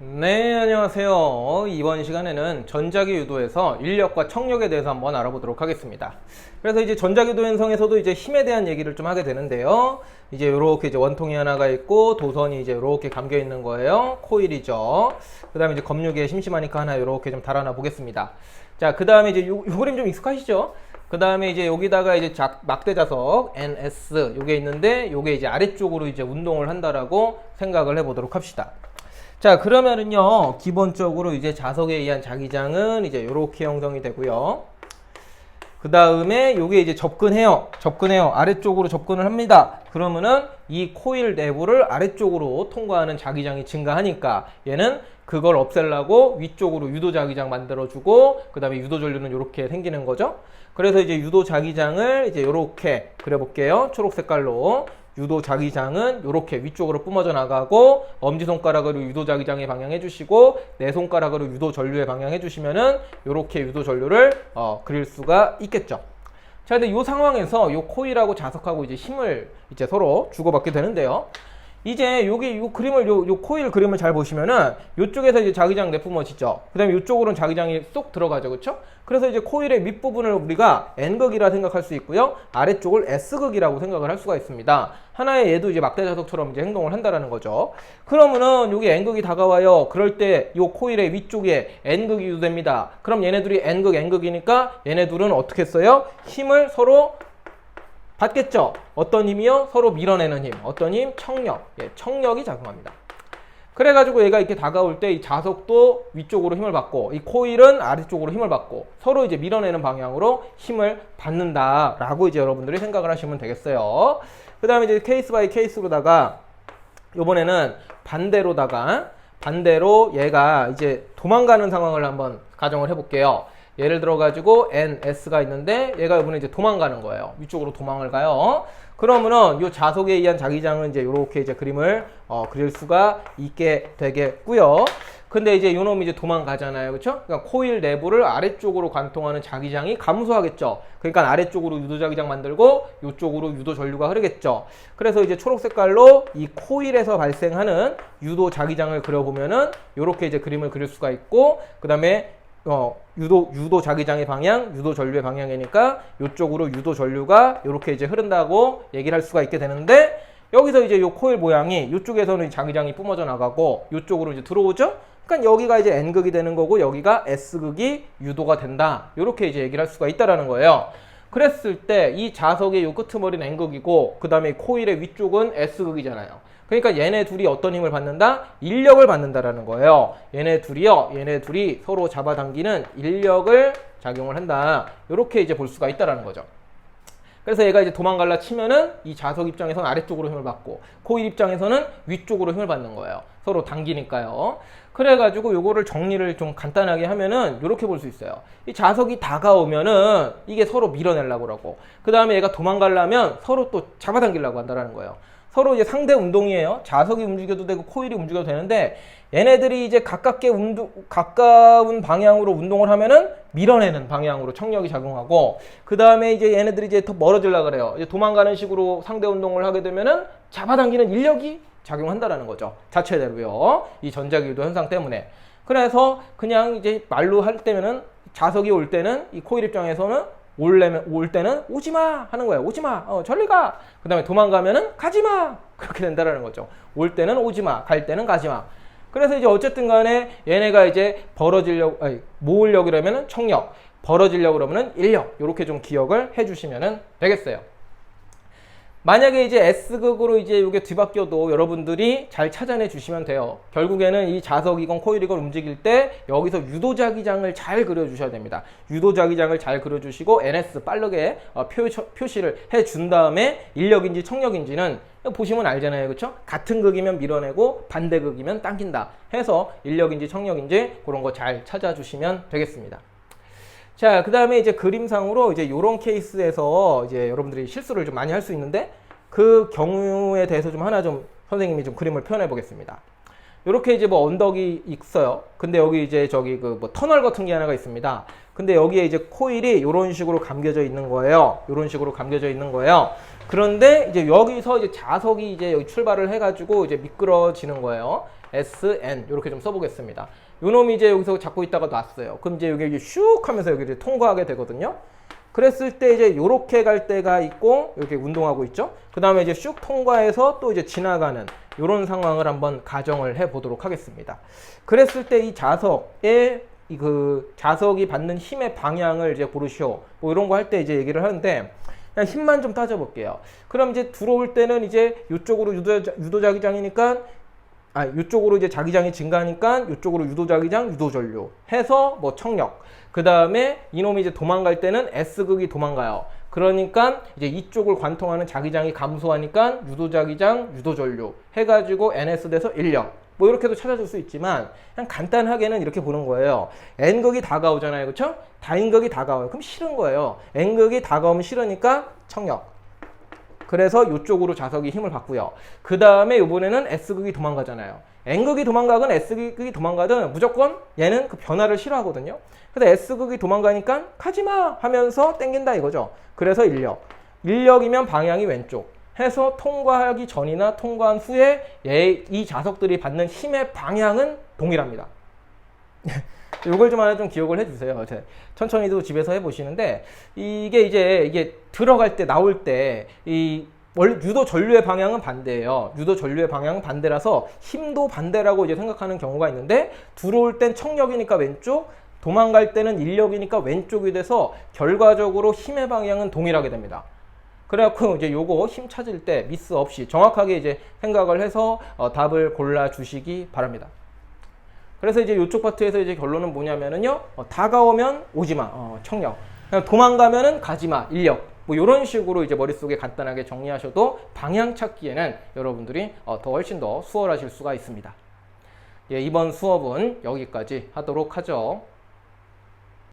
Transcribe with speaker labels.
Speaker 1: 네, 안녕하세요. 이번 시간에는 전자기 유도에서 인력과 청력에 대해서 한번 알아보도록 하겠습니다. 그래서 이제 전자기 도 현상에서도 이제 힘에 대한 얘기를 좀 하게 되는데요. 이제 이렇게 이제 원통이 하나가 있고 도선이 이제 이렇게 감겨 있는 거예요. 코일이죠. 그 다음에 이제 검육에 심심하니까 하나 이렇게 좀 달아놔 보겠습니다. 자, 그 다음에 이제 요, 요 그림 좀 익숙하시죠? 그 다음에 이제 여기다가 이제 작, 막대 자석 NS 요게 있는데 요게 이제 아래쪽으로 이제 운동을 한다라고 생각을 해보도록 합시다. 자 그러면은요 기본적으로 이제 자석에 의한 자기장은 이제 이렇게 형성이 되고요. 그 다음에 요게 이제 접근해요. 접근해요. 아래쪽으로 접근을 합니다. 그러면은 이 코일 내부를 아래쪽으로 통과하는 자기장이 증가하니까 얘는 그걸 없애려고 위쪽으로 유도 자기장 만들어주고 그 다음에 유도 전류는 이렇게 생기는 거죠. 그래서 이제 유도 자기장을 이제 이렇게 그려볼게요. 초록 색깔로 유도 자기장은 이렇게 위쪽으로 뿜어져 나가고 엄지손가락으로 유도 자기장에 방향해 주시고 내 손가락으로 유도 전류에 방향해 주시면은 이렇게 유도 전류를 어, 그릴 수가 있겠죠. 자, 근데 이 상황에서 이 코일하고 자석하고 이제 힘을 이제 서로 주고받게 되는데요. 이제 여기 요 그림을 요, 요 코일 그림을 잘 보시면은 요쪽에서 이제 자기장 내뿜어 지죠. 그다음에 요쪽으로는 자기장이 쏙 들어가죠. 그렇죠? 그래서 이제 코일의 밑부분을 우리가 N극이라 생각할 수 있고요. 아래쪽을 S극이라고 생각을 할 수가 있습니다. 하나의 얘도 이제 막대 자석처럼 이제 행동을 한다라는 거죠. 그러면은 여기 N극이 다가와요. 그럴 때 요 코일의 위쪽에 N극이 유도됩니다. 그럼 얘네들이 N극, N극이니까 얘네들은 어떻게 써요? 힘을 서로 받겠죠. 어떤 힘이요? 서로 밀어내는 힘. 어떤 힘? 청력. 예, 청력이 작용합니다. 그래가지고 얘가 이렇게 다가올 때 이 자석도 위쪽으로 힘을 받고 이 코일은 아래쪽으로 힘을 받고 서로 이제 밀어내는 방향으로 힘을 받는다라고 이제 여러분들이 생각을 하시면 되겠어요. 그 다음에 이제 케이스 바이 케이스로다가 이번에는 반대로다가 반대로 얘가 이제 도망가는 상황을 한번 가정을 해볼게요. 예를 들어 가지고 NS가 있는데 얘가 이번에 이제 도망가는 거예요. 위쪽으로 도망을 가요. 그러면은 이 자석에 의한 자기장은 이제 이렇게 이제 그림을 어, 그릴 수가 있게 되겠고요. 근데 이제 요놈이 이제 도망가잖아요. 그렇죠? 그러니까 코일 내부를 아래쪽으로 관통하는 자기장이 감소하겠죠. 그러니까 아래쪽으로 유도 자기장 만들고 이쪽으로 유도 전류가 흐르겠죠. 그래서 이제 초록 색깔로 이 코일에서 발생하는 유도 자기장을 그려보면은 이렇게 이제 그림을 그릴 수가 있고 그 다음에 어, 유도, 유도 자기장의 방향, 유도 전류의 방향이니까 이쪽으로 유도 전류가 이렇게 이제 흐른다고 얘기를 할 수가 있게 되는데 여기서 이제 요 코일 모양이 이쪽에서는 자기장이 뿜어져 나가고 이쪽으로 이제 들어오죠? 그러니까 여기가 이제 N극이 되는 거고 여기가 S극이 유도가 된다. 이렇게 이제 얘기를 할 수가 있다라는 거예요. 그랬을 때 이 자석의 요 끄트머리는 N극이고 그 다음에 코일의 위쪽은 S극이잖아요. 그러니까 얘네 둘이 어떤 힘을 받는다? 인력을 받는다라는 거예요. 얘네 둘이요. 얘네 둘이 서로 잡아당기는 인력을 작용을 한다. 이렇게 이제 볼 수가 있다라는 거죠. 그래서 얘가 이제 도망갈라 치면은 이 자석 입장에서는 아래쪽으로 힘을 받고 코일 입장에서는 위쪽으로 힘을 받는 거예요. 서로 당기니까요. 그래가지고 요거를 정리를 좀 간단하게 하면은 이렇게 볼 수 있어요. 이 자석이 다가오면은 이게 서로 밀어내려고 그러고 그 다음에 얘가 도망가려면 서로 또 잡아당기려고 한다라는 거예요. 서로 이제 상대 운동이에요. 자석이 움직여도 되고 코일이 움직여도 되는데 얘네들이 이제 가깝게 운동, 가까운 방향으로 운동을 하면은 밀어내는 방향으로 청력이 작용하고 그 다음에 이제 얘네들이 이제 더 멀어지려 그래요. 이제 도망가는 식으로 상대 운동을 하게 되면은 잡아당기는 인력이 작용한다라는 거죠. 자체대로요. 이 전자기유도 현상 때문에. 그래서 그냥 이제 말로 할 때면은 자석이 올 때는 이 코일 입장에서는 올래면 올 때는 오지 마 하는 거예요. 오지 마. 어, 저리 가. 그다음에 도망가면은 가지 마. 그렇게 된다라는 거죠. 올 때는 오지 마. 갈 때는 가지 마. 그래서 이제 어쨌든 간에 얘네가 이제 벌어지려고 아니, 모으려고 그러면은 청력, 벌어지려고 그러면은 인력. 요렇게 좀 기억을 해 주시면은 되겠어요. 만약에 이제 S극으로 이제 이게 뒤바뀌어도 여러분들이 잘 찾아내 주시면 돼요. 결국에는 이 자석이건 코일이건 움직일 때 여기서 유도자기장을 잘 그려주셔야 됩니다. 유도자기장을 잘 그려주시고 NS 빠르게 어, 표, 표시를 해 준 다음에 인력인지 청력인지는 보시면 알잖아요. 그렇죠? 같은 극이면 밀어내고 반대 극이면 당긴다. 해서 인력인지 청력인지 그런 거 잘 찾아주시면 되겠습니다. 자, 그 다음에 이제 그림상으로 이제 요런 케이스에서 이제 여러분들이 실수를 좀 많이 할 수 있는데 그 경우에 대해서 좀 하나 좀 선생님이 좀 그림을 표현해 보겠습니다. 이렇게 이제 뭐 언덕이 있어요. 근데 여기 이제 저기 그 뭐 터널 같은 게 하나가 있습니다. 근데 여기에 이제 코일이 이런 식으로 감겨져 있는 거예요. 이런 식으로 감겨져 있는 거예요. 그런데 이제 여기서 이제 자석이 이제 여기 출발을 해가지고 이제 미끄러지는 거예요. SN 이렇게 좀 써보겠습니다. 요 놈이 이제 여기서 잡고 있다가 놨어요. 그럼 이제 여기 슉 하면서 여기 이제 통과하게 되거든요. 그랬을 때 이제 요렇게 갈 때가 있고 이렇게 운동하고 있죠. 그 다음에 이제 슉 통과해서 또 이제 지나가는 요런 상황을 한번 가정을 해 보도록 하겠습니다. 그랬을 때 이 자석의 이 그 자석이 받는 힘의 방향을 이제 고르시오. 뭐 이런 거 할 때 이제 얘기를 하는데 그냥 힘만 좀 따져볼게요. 그럼 이제 들어올 때는 이제 이쪽으로 유도, 유도자기장이니까 아, 이쪽으로 이제 자기장이 증가하니까 이쪽으로 유도 자기장, 유도 전류 해서 뭐 청력. 그 다음에 이놈이 이제 도망갈 때는 S극이 도망가요. 그러니까 이제 이쪽을 관통하는 자기장이 감소하니까 유도 자기장, 유도 전류 해가지고 NS 돼서 인력. 뭐 이렇게도 찾아줄 수 있지만 그냥 간단하게는 이렇게 보는 거예요. N극이 다가오잖아요. 그쵸? 다인극이 다가와요. 그럼 싫은 거예요. N극이 다가오면 싫으니까 청력. 그래서 이쪽으로 자석이 힘을 받고요. 그 다음에 이번에는 S극이 도망가잖아요. N극이 도망가건 S극이 도망가든 무조건 얘는 그 변화를 싫어하거든요. 그래서 S극이 도망가니까 가지마 하면서 땡긴다 이거죠. 그래서 인력. 인력이면 방향이 왼쪽. 해서 통과하기 전이나 통과한 후에 얘, 이 자석들이 받는 힘의 방향은 동일합니다. 요걸 좀 하나 좀 기억을 해주세요. 제- 천천히도 집에서 해보시는데 이게 이제 이게 들어갈 때 나올 때이 원래 유도 전류의 방향은 반대예요. 유도 전류의 방향은 반대라서 힘도 반대라고 이제 생각하는 경우가 있는데 들어올 땐 청력이니까 왼쪽, 도망갈 때는 인력이니까 왼쪽이 돼서 결과적으로 힘의 방향은 동일하게 됩니다. 그래갖고 이제 요거 힘 찾을 때 미스 없이 정확하게 이제 생각을 해서 어, 답을 골라 주시기 바랍니다. 그래서 이제 이쪽 파트에서 이제 결론은 뭐냐면은요, 어, 다가오면 오지 마, 어, 청력. 도망가면은 가지 마, 인력. 뭐 이런 식으로 이제 머릿속에 간단하게 정리하셔도 방향 찾기에는 여러분들이 어, 더 훨씬 더 수월하실 수가 있습니다. 예, 이번 수업은 여기까지 하도록 하죠.